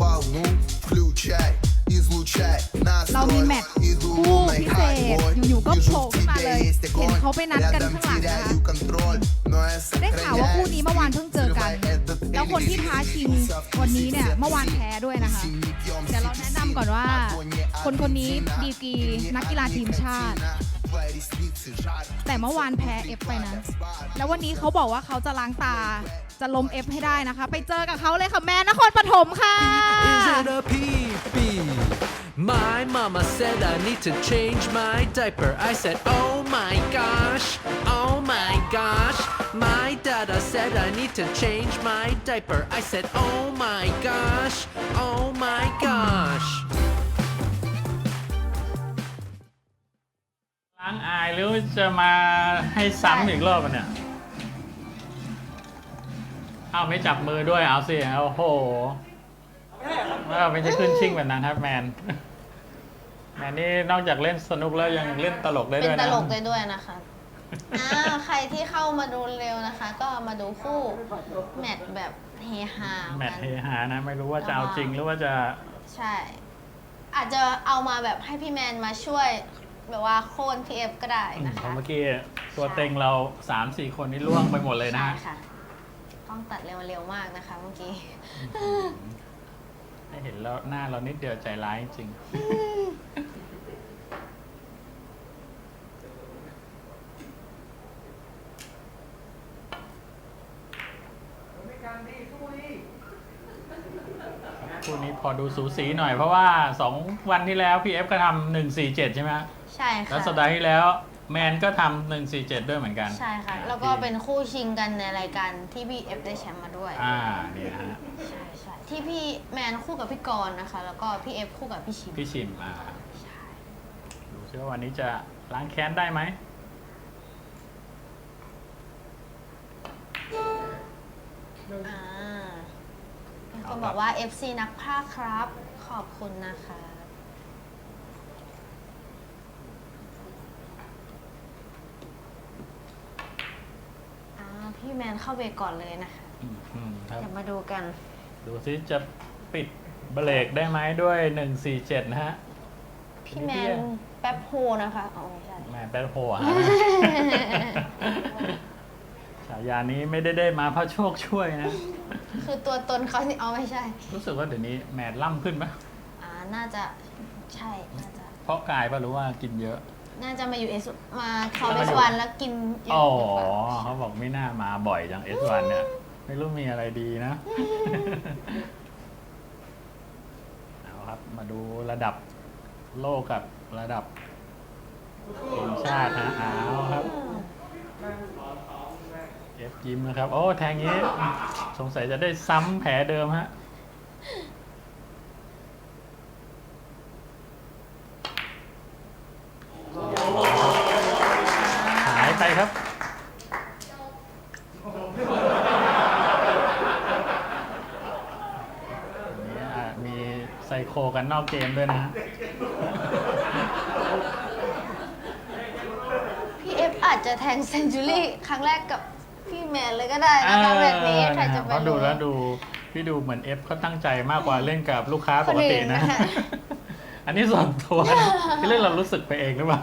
волну включай Излучай เรามี настрой แมตช์ Иду คู่ лунной พิเศษ хайбой อยู่ๆก็ Вижу โผล่ в ขึ้นมาเลย тебе есть เห็น огонь เขาไปนัดกัน Рядом ข้างหลังนะคะ теряю контроль Но я ได้ข่าวว่าคู่นี้เมื่อวาน сохраняю เพิ่งเจอกัน แล้วคนที่ท้าชิงวันนี้เนี่ยเมื่อวานแพ้ด้วยนะคะ เดี๋ยวเราแนะนำก่อนว่า คนคนนี้ดีกรีนักกีฬาทีมชาติ แต่เมื่อวานแพ้เอฟไปนะ แล้ววันนี้เขาบอกว่าเขาจะล้างตา จะล้มเอฟให้ได้นะคะ ไปเจอกับเขาเลยค่ะแม่นครปฐมค่ะ Is it a pee-pee? My mama said I need to change my diaper. I said, oh my gosh, oh my gosh. My dada said I need to change my diaper. I said, oh my gosh, oh my gosh. ล้างอายหรือจะมาให้ซ้ำอีกรอบอะเนี่ยเอาไม่จับมือด้วยเอาสิโอ้โหว่าไม่ใช่ขึ้นชิ่งแบบนั้นครับแมนแมนนี่นอกจากเล่นสนุกแล้วยังเล่นตลกได้เป็ด้วยนตนะลกได้ด้วยนะคะอ่าใครที่เข้ามาดูเร็วนะคะ ก็มาดูคู่แมตช์แบบเฮฮาแมตกัช์นเฮฮานะ ไม่รู้ว่าจะเอาจริงหรือว่าจะ ใช่ อาจจะเอามาแบบให้พี่แมนมาช่วย แบบว่าโค่นพีเอฟก็ได้นะเพคะ ราะเมื่อกี้ตัวเต็งเราสามสี่คนนี่ล่วงไปหมดเลยนะ ใช่ค่ะ ต้องตัดเร็วๆมากนะคะ เมื่อกี้ ให้เห็นแล้วหน้าเรานิดเดียวใจร้ายจริง คู่นี้พอดูสูสีหน่อยเพราะว่า 2 วันที่แล้ว พี่เอฟก็ทำหนึ่งสี่เจ็ดใช่ไหมฮะใช่ค่ะ แล้วสัปดาห์ที่แล้ว แมนก็ทำหนึ่งสี่เจ็ดด้วยเหมือนกัน ใช่ค่ะ แล้วก็เป็นคู่ชิงกันในรายการที่พี่เอฟได้แชมป์มาด้วย อ่าเนี่ยฮะ ใช่ใช่ที่พี่แมนคู่กับพี่กรณ์นะคะ แล้วก็พี่เอฟคู่กับพี่ชิมพี่ชิมอ่าใช่ดูซิว่าวันนี้จะล้างแค้นได้ไหม อ่ามีคนบอกว่า FC นักพากย์ครับ ขอบคุณนะคะ อ่า พี่ แมนเข้าเบรกก่อนเลยนะคะอืมอืมครับ เดี๋ยวมาดูกัน ดูซิจะปิดเบรกได้ไหมด้วยหนึ่งสี่เจ็ดนะฮะพี่แมนแป๊บโฮนะคะอ๋อไม่ใช่ แมนแป๊ดโฮอะฮะ ฉายานี้ไม่ได้ได้มาเพราะโชคช่วยนะ คือตัวตนเขานี่เอาไม่ใช่ รู้สึกว่าเดี๋ยวนี้แมนล่ำขึ้นไหมอ่าน่าจะใช่น่าจะ เพราะกายป่ะหรือว่ากินเยอะ น่าจะมาอยู่เอสมาคอเอสวันแล้วกินเยอะอ๋อหรือเปล่าเขาบอกไม่น่ามาบ่อยจัง S1 เนี่ย ไม่รู้มีอะไรดีนะ เอาครับ มาดูระดับโลกกับระดับทีมชาตินะเอาครับ เอฟยิ้มนะครับ โอ้ แทงนี้ สงสัยจะได้ซ้ำแผลเดิมฮะ หายไปครับ นี่อะมี ไซโคกันนอกเกมด้วยนะฮะพี่เอฟอาจจะแทงเซนจูรี่ครั้งแรกกับพี่แมนเลยก็ได้นะคะแบบนี้ใครจะไปเพราะดูรู้ แล้วดูพี่ดูเหมือนเอฟเขาตั้งใจมากกว่าเล่นกับลูกค้าปกตินะ คนอื่นนะคะ อันนี้ส่วนตัวนะที่เล่นเรารู้สึกไปเองหรือเปล่า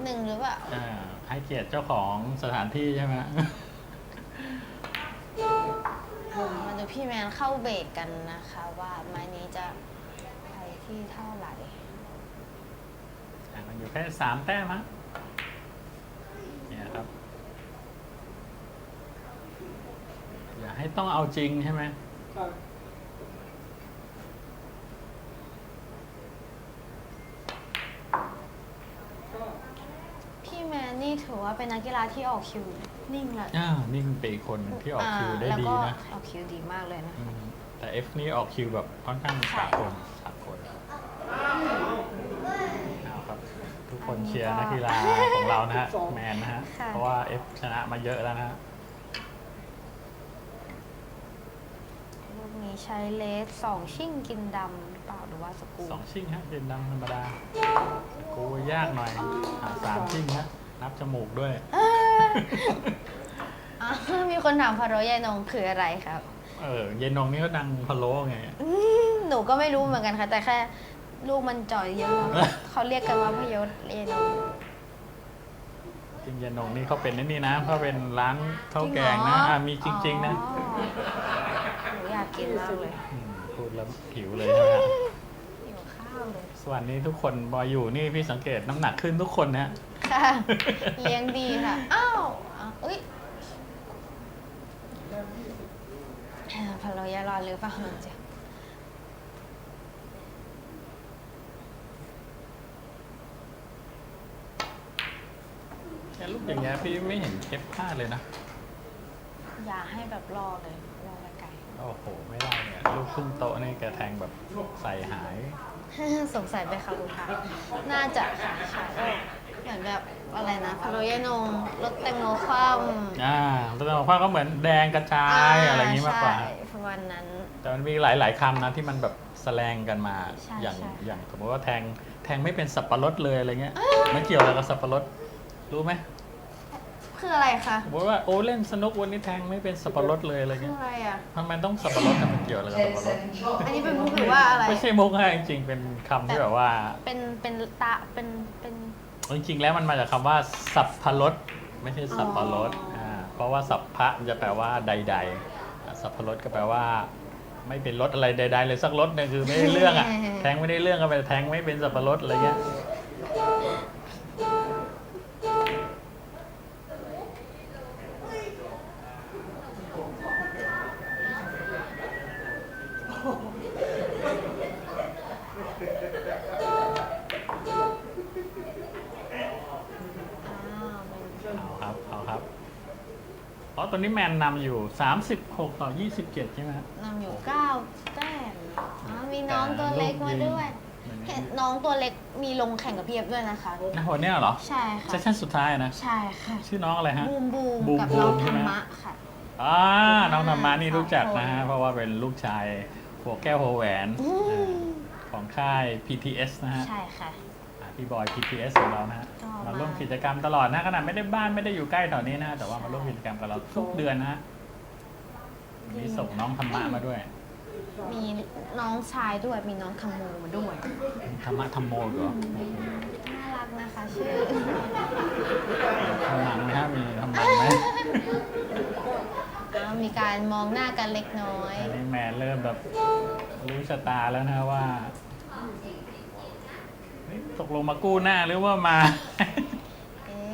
นิดนึงหรือเปล่าอ่าให้เกียรติเจ้าของสถานที่ใช่ไหมมาดูพี่แมนเข้าเบรกกันนะคะ ว่าไม้นี้จะไปที่เท่าไหร่อะมันอยู่แค่สามแต้มฮะเนี่ยครับ อย่าให้ต้องเอาจริงใช่ไหมพี่แมนนี่ถือ ว่าเป็นนักกีฬาที่ออกคิวนิ่งละอ่านี่เป็นอีกคนที่ออกคิวได้แล้วดีก็นะออกคิวดีมากเลยนะ อืมแต่ F นี่ออกคิวแบบค่อนข้างใช่ สากลสากลเอาครับทุกคนเชียร์นักกีฬาของเรานะฮะแมนนะฮะเพราะว่า F ชนะมาเยอะแล้วนะฮะ ลูกนี้ใช้เลสสองชิ่งกินดำหรือเปล่าหรือว่าสกรูสองชิ่งฮะเดินดำธรรมดากูยากหน่อยอ่าสามชิ่งฮะ นับจมูกด้วย อะมีคนถามพาโรยายนงคืออะไรครับ เออเย็นนงนี่ก็ดังพะโล้ไง อืมหนูก็ไม่รู้เหมือนกันค่ะ แต่แค่ลูกมันจ่อยเยอะมากเขาเรียกกันว่าพยศยายนง จริงเย็นนงนี่เขาเป็นนี่นะเขาเป็นร้านข้าวแกงจรินะเหรออ่ามีจริง ๆ นะอ๋อหนูอยากกินมากเลยมพูดแล้วหิวเลยใช่ไหมฮะหิวข้าวเลยส่วนนี้ทุกคนบอยอยู่นี่พี่สังเกตน้ำหนักขึ้นทุกคนนะฮะ ค่ะ เลี้ยงดีค่ะ อ้าวอ้าวเอ้ยเอ่อพาโรยารอนหรือเปล่าเจ๊แค่ลูกอย่างเงี้ยพี่ไม่เห็นเอฟพลาดเลยนะ อย่าให้แบบรอเลยรอไกลโอ้โห ไม่ได้เนี่ยลูกครึ่งโต๊ะนี่แกแทงแบบใส่หายๆสงสัยไปค่ะคุณคะน่าจะค่ะใช่เห มือนแบบอะไรนะพาโรยานงรถแตงโมคว่ำอ่าแล้วแต่ว่าก็เหมือนแดงกระจายอะไรอย่างงี้มากกว่า ใช่ประมาณนั้น แต่มันมีหลาย ๆคำนะที่มันแบบแสลงกันมาใช่อย่างใช่ อย่างสมมติว่าแทงแทงไม่เป็นสับปะรดเลยอะไรเงี้ยมันเกี่ยวอะไรกับสับปะรดรู้ไหมคืออะไรคะสมมติว่าโอ้เล่นสนุกวันนี้แทงไม่เป็นสับปะรดเลยอะไรคือเงี้ยอะไรอะ ทำไมต้องสับปะรดทำไมเกี่ยวอะไรกับสับปะรดอันนี้เป็นมุกหรือว่าอะไร ไม่ใช่มุกฮะจริงๆเป็นคำที่แบบว่า เป็นเป็นตาเป็นเป็น จริงๆแล้วมันมาจากคำว่า สับพะรดไม่ใช่สับปะรดอ๋ออ่าเพราะว่าสับพะมันจะแปลว่าใดๆอ่าสับพะรดก็แปลว่า ไม่เป็นรสอะไรใดๆเลยสักรสเนี่ยคือไม่ได้เรื่องอะ แทงไม่ได้เรื่องก็ไปแทงไม่เป็นสับปะรดอะไรเงี้ย ตอนนี้แมนนำอยู่ 36 ต่อ 27 ใช่ไหมฮะนำอยู่เก้าแต้มอ๋อมีน้องตัวเล็กมาด้วย เห็นน้องตัวเล็กมีลงแข่งกับเพียบด้วยนะคะ นะวันเนี้ยเหรอใช่ค่ะ เซสชั่นสุดท้ายนะ ใช่ค่ะ ชื่อน้องอะไรฮะ บูมบูบูมมกับบูมน้องใช่ธรไหมรมะค่ะ อ่าน้องธรรมานี่สองรู้จักนะฮะคนเพราะว่าเป็นลูกชายหัวแก้วหัวแหวนอืมอ่าของค่าย PTS นะฮะ ใช่ค่ะอ่า พี่บอย PTS ของเรานะฮะก็มามาร่วมกิจกรรมตลอดนะขนาดไม่ได้บ้านไม่ได้อยู่ใกล้แถวนี้นะฮะแต่ว่ามาร่วมกิจกรรมกับเราทุกเดือนนะฮะมีส่งน้องธรรมะมาด้วยมีน้องชายด้วย มีน้องธรรมโมมาด้วย ธรรมะธรรมโมอีกเหรอน่ารักนะคะชื่อทำหนังไหมฮะมีทำหนังไหมอ้าวมีการมองหน้ากันเล็กน้อย อันนี้แมนเริ่มแบบรู้ชะตาแล้วนะว่า เฮ้ยตกลงมากู้หน้าหรือว่ามา เอ๊ะ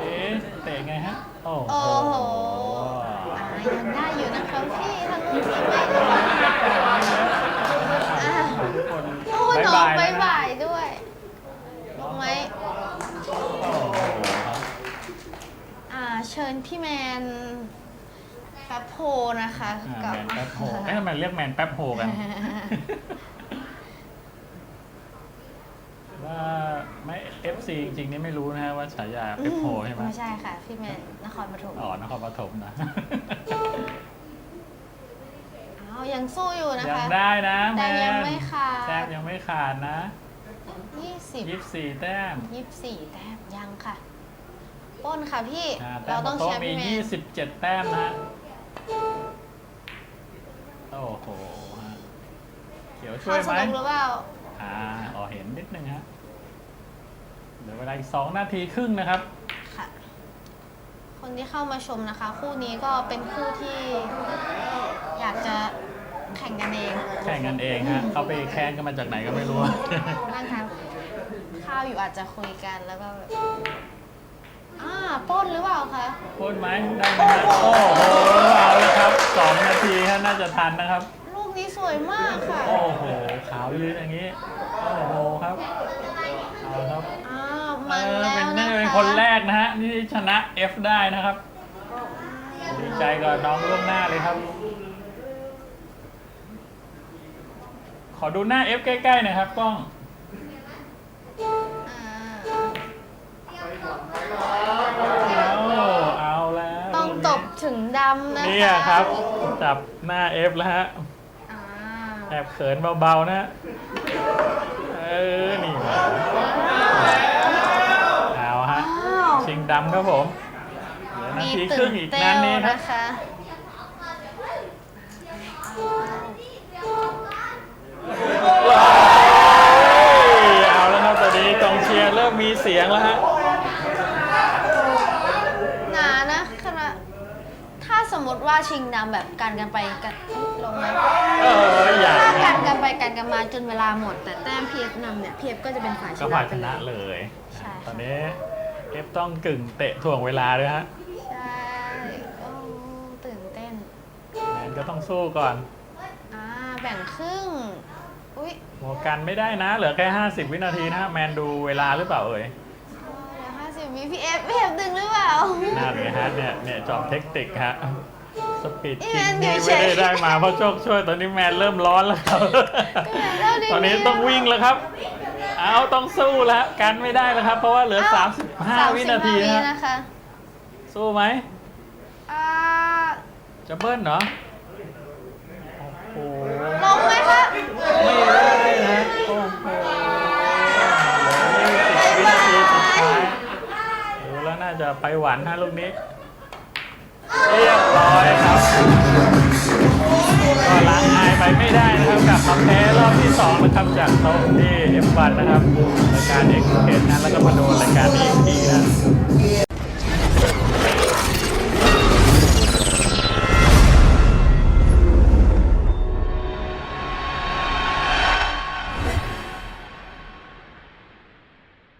เอ๊ะเตะไงฮะ โอ้โหโอ้โหอ่ายังได้อยู่นะคะพี่ทางนู้นไม่ได้อ่าทุกคนโอ้น้องบ๊บายนะบายด้วยรู้ไหมโอ้โหครับอ่าเชิญพี่แมนแป๊บโพนะคะอ่ากับแมนแป๊บโฮเอ๊ะทำไมเรียกแมนแป๊บโฮกัน ว่าไม่เอฟซีจริงๆนี่ไม่รู้นะฮะว่าฉายาแป๊บโฮใช่ไหมไม่ใช่ค่ะ พี่แมนนครปฐมอ๋อนครปฐมนะ อ้าวยังสู้อยู่นะยังคะ ได้นะแต่แมนยังไม่ขาด แต้มยังไม่ขาดนะยี่สิบยี่สิบสี่แต้มยี่สิบสี่แต้มยังค่ะป้นค่ะพี่ อ่าแต้เรามต้องโต๊ะแชมป์มีพี่แมยี่นสิบเจ็ดแต้มนะฮะโอ้โหฮะเขียวช่วเข้ายสไหมนุกหรือเปล่า อ่าอ๋อเห็นนิดนึงฮะ เหลือเวลาอีกสองนาทีครึ่งนะครับ ค่ะ คนที่เข้ามาชมนะคะ คู่นี้ก็เป็นคู่ที่อยากจะแข่งกันเองแข่งกันเองฮะเขาไปแข่งกันมาจากไหนก็ไม่รู้ นั่งทานข้าวอยู่อาจจะคุยกันแล้วก็แบบอ่าปล้นหรือเปล่าคะ พูดไหมได้ไหมฮะโอ้โหเอาแล้วครับสองนาทีฮะน่าจะทันนะครับ ลูกนี้สวยมากค่ะ โอ้โหขาวยืนอย่างนี้โอ้โห นคะคนแรกนะฮะที่ชนะ F ได้นะครับดีใจกับน้องล่วงหน้าเลยครับ ขอดูหน้า F ใกล้ๆหน่อยครับกล้องเอาเอาแล้วต้องตบถึงดำนะคะเนี่ยครับ จับหน้า F แล้วฮะ อ่า แอบเขินเบาๆนะฮะเออ นี่มาเอาฮะ อ้าวชิงดำครับผมเหลือนามีทีครึ่ตื่งนอีกเต้นั้นวนี้ครับนะคะเอาแล้วครับตอนนี้กองเชียร์เริ่มมีเสียงแล้วฮะ หนานะคณะถ้าสมมติว่าชิงดำแบบกันกันไปกันลงไหมเอออย่างถ้าเงี้กัยนกันไปกันกันมาจนเวลาหมด แต่แต้มพีเอฟนำเนี่ยพีเอฟก็จะเป็นฝ่ายชก็นะผ่านไปชเลนะย เลย ใช่ ตอนนี้ เอฟต้องกึ่งเตะถ่วงเวลาด้วยฮะใช่โอ้ตื่นเต้น แมนก็ต้องสู้ก่อนอ่า แบ่งครึ่ง อุ้ยโมกันไม่ได้นะ เหลือแค่50 วินาทีนะแมนดูเวลาหรือเปล่าเอ่ยเหลือห้าสิบวิพีเอฟพีเอฟดึงหรือเปล่า น่าเลยฮะเนี่ยเนี่ยจอมเทคนิคฮะสปีดคิงนี่ไม่ได้ได้มาเพราะโชคช่วยตอนนี้แมนเริ่มร้อนแล้วครับตอนนี้ต้องวิ่งแล้วครับ เอาต้องสู้แล้วกันไม่ได้แล้วครับ เพราะว่าเหลือ 30 ห้าวินาทีวิะนะคะสู้ไหมจะเบิ้ลเหรอลงไหมคะไม่ได้นะโอ้โหเหวโอ้แล้วน่าจะไปหวานนะลูกนี้ เรียบร้อยครับ ก็ล้างอายไปไม่ได้นะครับกับมาแพ้รอบที่สองนะครับจากโต๊ะ F1 นะครับรายการเอ็กเพนะแล้วก็มาโดนรายการนี้อีกทีนะ